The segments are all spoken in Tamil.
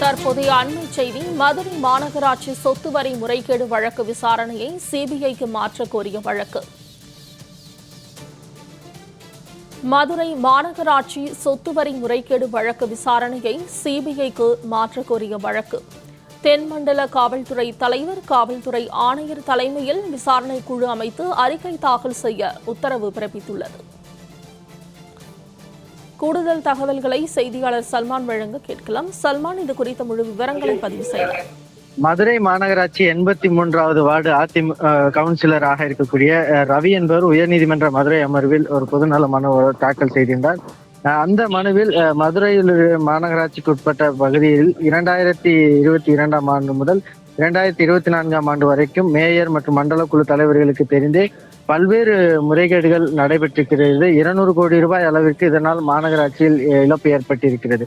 தற்போதைய அண்மை செய்தி மதுரை மாநகராட்சி சொத்து வரி முறைகேடு வழக்கு விசாரணையை சிபிஐக்கு மாற்ற கோரிய வழக்கு. மதுரை மாநகராட்சி சொத்து வரி முறைகேடு வழக்கு விசாரணையை சிபிஐக்கு மாற்ற கோரிய வழக்கு. தென்மண்டல காவல்துறை தலைவர் காவல்துறை ஆணையர் தலைமையில் விசாரணை குழு அமைத்து அறிக்கை தாக்கல் செய்ய உத்தரவு பிறப்பித்துள்ளது. கூடுதல் தகவல்களை செய்தியாளர் சல்மான் வழங்க கேட்கலாம். சல்மான் இது குறித்த முழு விவரங்களை பதிவு செய்யலாம். மதுரை மாநகராட்சி எண்பத்தி மூன்றாவது வார்டு அதிமுக கவுன்சிலராக இருக்கக்கூடிய ரவி என்பவர் உயர்நீதிமன்ற மதுரை அமர்வில் ஒரு பொதுநல மனு தாக்கல் செய்திருந்தார். அந்த மனுவில் மதுரையில் மாநகராட்சிக்கு உட்பட்ட பகுதியில் இரண்டாயிரத்தி இருபத்தி இரண்டாம் ஆண்டு முதல் இரண்டாயிரத்தி இருபத்தி நான்காம் ஆண்டு வரைக்கும் மேயர் மற்றும் மண்டல குழு தலைவர்களுக்கு தெரிந்தே பல்வேறு முறைகேடுகள் நடைபெற்றிருக்கிறது. இருநூறு கோடி ரூபாய் அளவிற்கு இதனால் மாநகராட்சியில் இழப்பு ஏற்பட்டிருக்கிறது.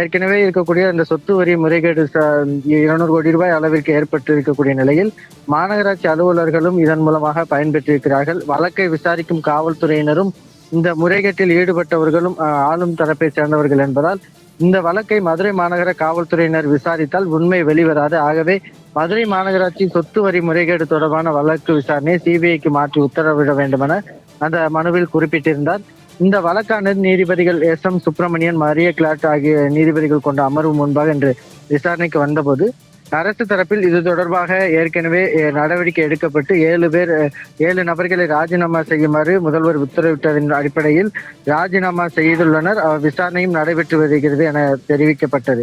ஏற்கனவே இருக்கக்கூடிய அந்த சொத்து வரி முறைகேடு இருநூறு கோடி ரூபாய் அளவிற்கு ஏற்பட்டு இருக்கக்கூடிய நிலையில் மாநகராட்சி அலுவலர்களும் இதன் மூலமாக பயன்பெற்றிருக்கிறார்கள். வழக்கை விசாரிக்கும் காவல்துறையினரும் இந்த முறைகேட்டில் ஈடுபட்டவர்களும் ஆளும் தரப்பை சேர்ந்தவர்கள் என்பதால் இந்த வழக்கை மதுரை மாநகர காவல்துறையினர் விசாரித்தால் உண்மை வெளிவராது. ஆகவே மதுரை மாநகராட்சி சொத்து வரி முறைகேடு தொடர்பான வழக்கு விசாரணை சிபிஐக்கு மாற்றி உத்தரவிட வேண்டும் என அந்த மனுவில் குறிப்பிட்டிருந்தார். இந்த வழக்கானது நீதிபதிகள் எஸ் எம் சுப்பிரமணியன் மரிய கிளாட் ஆகிய நீதிபதிகள் கொண்ட அமர்வு முன்பாக இன்று விசாரணைக்கு வந்தபோது அரசு தரப்பில் இது தொடர்பாக ஏற்கனவே நடவடிக்கை எடுக்கப்பட்டு ஏழு பேர் ஏழு நபர்களை ராஜினாமா செய்யுமாறு முதல்வர் உத்தரவிட்டதன் அடிப்படையில் ராஜினாமா செய்துள்ளனர். விசாரணையும் நடைபெற்று வருகிறது என தெரிவிக்கப்பட்டது.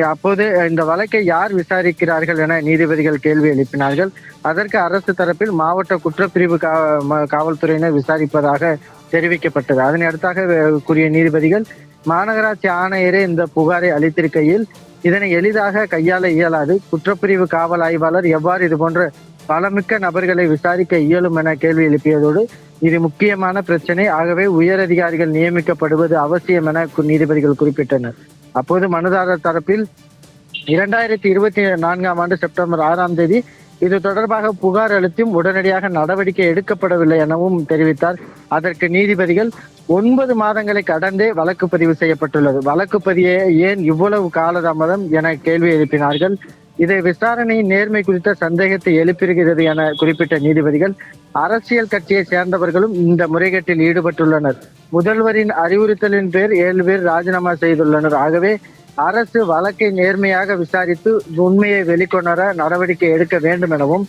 அப்போது இந்த வழக்கை யார் விசாரிக்கிறார்கள் என நீதிபதிகள் கேள்வி எழுப்பினார்கள். அதற்கு அரசு தரப்பில் மாவட்ட குற்றப்பிரிவு கா- காவல்துறையினர் விசாரிப்பதாக தெரிவிக்கப்பட்டது. அதனை அடுத்தாக கூறிய நீதிபதிகள் மாநகராட்சி ஆணையரே இந்த புகாரை அளித்திருக்கையில் இதனை எளிதாக கையாள இயலாது. குற்றப்பிரிவு காவல் ஆய்வாளர் எவ்வாறு இது போன்ற பலமிக்க நபர்களை விசாரிக்க இயலும் என கேள்வி எழுப்பியதோடு இது முக்கியமான பிரச்சனை. ஆகவே உயரதிகாரிகள் நியமிக்கப்படுவது அவசியம் என நீதிபதிகள் குறிப்பிட்டனர். அப்போது மனுதாரர் தரப்பில் இரண்டாயிரத்தி இருபத்தி நான்காம் ஆண்டு செப்டம்பர் ஆறாம் தேதி இது தொடர்பாக புகார் அளித்தும் உடனடியாக நடவடிக்கை எடுக்கப்படவில்லை எனவும் தெரிவித்தார். அதற்கு நீதிபதிகள் ஒன்பது மாதங்களை கடந்தே வழக்கு பதிவு செய்யப்பட்டுள்ளது. வழக்கு பதிவே ஏன் இவ்வளவு காலதாமதம் என கேள்வி எழுப்பினார்கள். இதை விசாரணையின் நேர்மை குறித்த சந்தேகத்தை எழுப்பியிருக்கிறது என குறிப்பிட்ட நீதிபதிகள் அரசியல் கட்சியை சேர்ந்தவர்களும் இந்த முறைகேட்டில் ஈடுபட்டுள்ளனர். முதல்வரின் அறிவுறுத்தலின் பேர் ஏழு பேர் ராஜினாமா செய்துள்ளனர். ஆகவே அரசு வழக்கை நேர்மையாக விசாரித்து உண்மையை வெளிக்கொணர நடவடிக்கை எடுக்க வேண்டும் எனவும்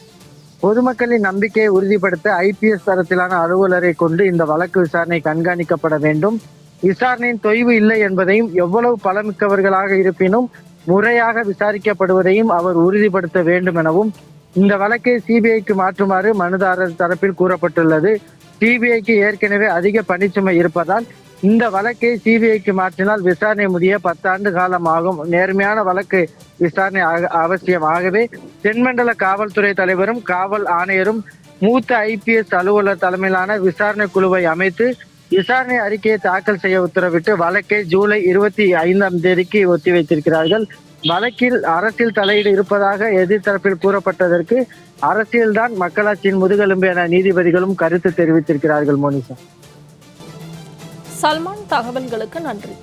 பொதுமக்களின் நம்பிக்கையை உறுதிப்படுத்த ஐபிஎஸ் தரத்திலான அலுவலரை கொண்டு இந்த வழக்கு விசாரணை கண்காணிக்கப்பட வேண்டும். விசாரணையின் தொய்வு இல்லை என்பதையும் எவ்வளவு பலமிக்கவர்களாக இருப்பினும் முறையாக விசாரிக்கப்படுவதையும் அவர் உறுதிப்படுத்த வேண்டும் எனவும் இந்த வழக்கை சிபிஐக்கு மாற்றுமாறு மனுதாரர் தரப்பில் கூறப்பட்டுள்ளது. சிபிஐக்கு ஏற்கனவே அதிக பணிச்சுமை இருப்பதால் இந்த வழக்கை சிபிஐக்கு மாற்றினால் விசாரணை முடிய பத்தாண்டு காலம் ஆகும் நேர்மையான வழக்கு விசாரணை ஆக- அவசியம் ஆகவே தென்மண்டல காவல்துறை தலைவரும் காவல் ஆணையரும் மூத்த ஐபிஎஸ் அலுவலர் தலைமையிலான விசாரணை குழுவை அமைத்து விசாரணை அறிக்கையை தாக்கல் செய்ய உத்தரவிட்டு வழக்கை ஜூலை இருபத்தி ஐந்தாம் தேதிக்கு ஒத்திவைத்திருக்கிறார்கள் வழக்கில் அரசியல் தலையீடு இருப்பதாக எதிர்த்தரப்பில் கூறப்பட்டதற்கு அரசியல்தான் மக்களாட்சியின் முதுகெலும்பு என நீதிபதிகளும் கருத்து தெரிவித்திருக்கிறார்கள் மோனிஷா சல்மான் தகவல்களுக்கு நன்றி.